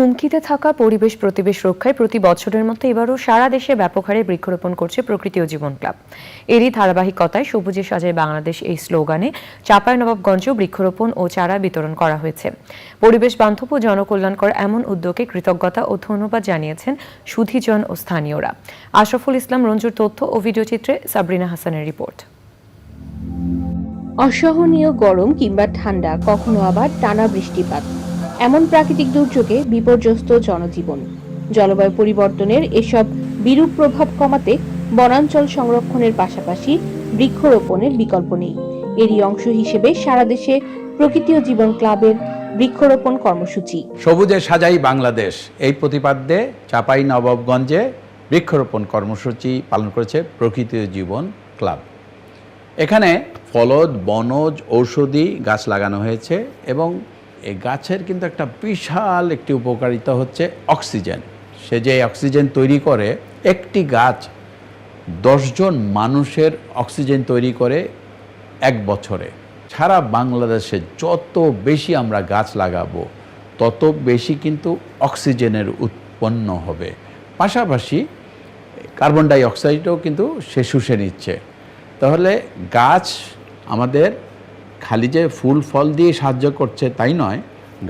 হুমকিতে থাকা পরিবেশ প্রতিবেশ রক্ষায় প্রতি বছরের মতো এবারও সারা দেশে ব্যাপক হারে বৃক্ষরোপণ করছে প্রকৃতি ও জীবন ক্লাব। এরই ধারাবাহিকতায় সবুজে সাজায় বাংলাদেশ এই স্লোগানে চাঁপাইনবাবগঞ্জেও বৃক্ষরোপণ ও চারা বিতরণ করা হয়েছে। পরিবেশ বান্ধব ও জনকল্যাণকর এমন উদ্যোগে কৃতজ্ঞতা ও ধন্যবাদ জানিয়েছেন সুধীজন ও স্থানীয়রা। আশরাফুল ইসলাম, রঞ্জুর তথ্য ও ভিডিওচিত্রে সাবরিনা হাসানের রিপোর্ট। অসহনীয় গরম কিংবা ঠান্ডা, কখনো আবার টানা বৃষ্টিপাত। এমন প্রাকৃতিক দুর্যোগে বিপর্যস্ত জনজীবন। জলবায়ু পরিবর্তনের এসব বিরূপ প্রভাব কমাতে বনাঞ্চল সংরক্ষণের পাশাপাশি বৃক্ষরোপণের বিকল্প নেই। এরই অংশ হিসেবে সারা দেশে প্রকৃতি ও জীবন ক্লাবের বৃক্ষরোপণ কর্মসূচি। সবুজে সাজাই বাংলাদেশ। এই প্রতিপাদ্যে চাপাই নবাবগঞ্জে বৃক্ষরোপণ কর্মসূচি পালন করেছে প্রকৃতি ও জীবন ক্লাব। এখানে ফলদ, বনজ, ঔষধি গাছ লাগানো হয়েছে এবং এই গাছের কিন্তু একটা বিশাল একটি উপকারিতা হচ্ছে অক্সিজেন। সে যে অক্সিজেন তৈরি করে, একটি গাছ দশজন মানুষের অক্সিজেন তৈরি করে এক বছরে। সারা বাংলাদেশে যত বেশি আমরা গাছ লাগাবো, তত বেশি কিন্তু অক্সিজেনের উৎপন্ন হবে। পাশাপাশি কার্বন ডাই অক্সাইডও কিন্তু সে শুষে নিচ্ছে। তাহলে গাছ আমাদের খালি যে ফুল, ফল দিয়ে সাহায্য করছে তাই নয়,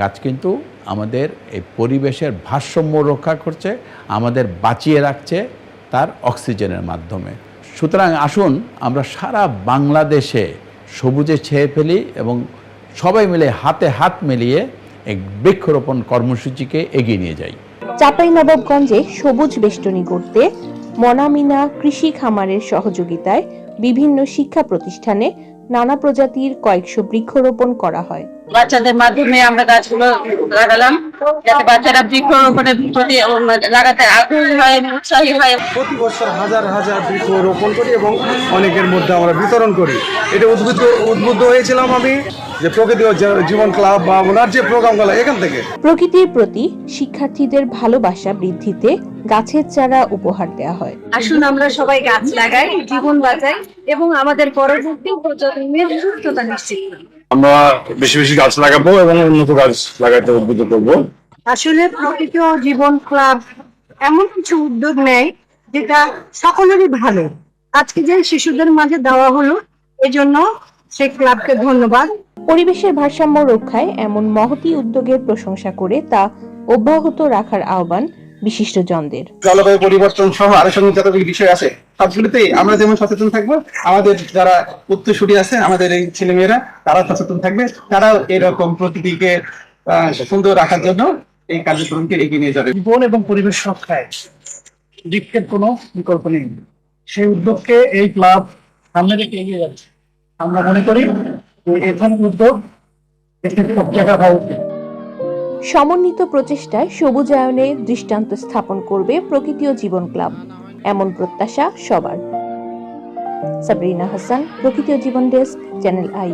গাছ কিন্তু আমাদের এই পরিবেশের ভারসাম্য রক্ষা করছে, আমাদের বাঁচিয়ে রাখছে তার অক্সিজেনের মাধ্যমে। সুতরাং আসুন আমরা সারা বাংলাদেশে সবুজে ছেয়ে ফেলি এবং সবাই মিলে হাতে হাত মিলিয়ে এক বৃক্ষরোপণ কর্মসূচিকে এগিয়ে নিয়ে যাই। চাঁপাইনবাবগঞ্জে সবুজ বেষ্টনী করতে মনামিনা কৃষি খামারের সহযোগিতায় বিভিন্ন শিক্ষা প্রতিষ্ঠানে নানা প্রজাতির কয়েকশো বৃক্ষরোপণ করা হয়। বাচ্চাদের মাধ্যমে আমরা গাছগুলো লাগালাম যাতে বাচ্চারা বৃক্ষরোপণের প্রতি লাগাতে আগ্রহী হয় উৎসাহী হয়। প্রতি বছর হাজার হাজার বৃক্ষ রোপণ করি এবং অনেকের মধ্যে আমরা বিতরণ করি। এটা উদ্বুদ্ধ উদ্বুদ্ধ হয়েছিলাম আমি। যে প্রকৃতি ও জীবন ক্লাব বা ওনার যে প্রোগ্রামগুলো এখান থেকে। প্রকৃতির প্রতি শিক্ষার্থীদের ভালোবাসা বৃদ্ধিতে গাছের চারা উপহার দেওয়া হয়। আসুন আমরা সবাই গাছ লাগাই জীবন বাঁচাই এবং আমাদের পরবর্তী প্রজন্মের সুস্থতা নিশ্চিত করি। আমরা বেশি বেশি গাছ লাগাবো এবং উন্নত গাছ লাগাতে উদ্বুদ্ধ করব। আসলে প্রকৃতি ও জীবন ক্লাব এমন কিছু উদ্যোগ নেয় যেটা সকলেরই ভালো। আজকে যে শিশুদের মাঝে দেওয়া হলো এজন্য সেই ক্লাবকে ধন্যবাদ। পরিবেশের ভারসাম্য রক্ষায় এমন মহতি উদ্যোগের প্রশংসা করে তা অব্যাহত রাখার আহ্বান বিশিষ্টজনদের জলবায়ু পরিবর্তন সহ আরও যত বিষয় আছে। সবগুলোতেই আমরা যেমন সচেতন থাকব আমাদের যারা উত্তরসূরি আছে আমাদের এই ছেলেমেয়েরা তারা সচেতন থাকবে। তারাও এরকম প্রকৃতিকে আহ, সুন্দর রাখার জন্য এই কার্যক্রমকে এগিয়ে নিয়ে যাবে। বন এবং পরিবেশ রক্ষায় বৃক্ষের কোনো বিকল্প নেই। সেই উদ্যোগকে এই ক্লাব সামনে রেখে এগিয়ে যাচ্ছে। আমরা মনে করি যে ধরনের উদ্যোগ দেশের সব জায়গা হওয়া উচিত সমন্বিত প্রচেষ্টায় সবুজায়নে দৃষ্টান্ত স্থাপন করবে প্রকৃতি ও জীবন ক্লাব। এমন প্রত্যাশা সবার। সাবরিনা হাসান প্রকৃতি ও জীবন ডেস্ক, চ্যানেল আই।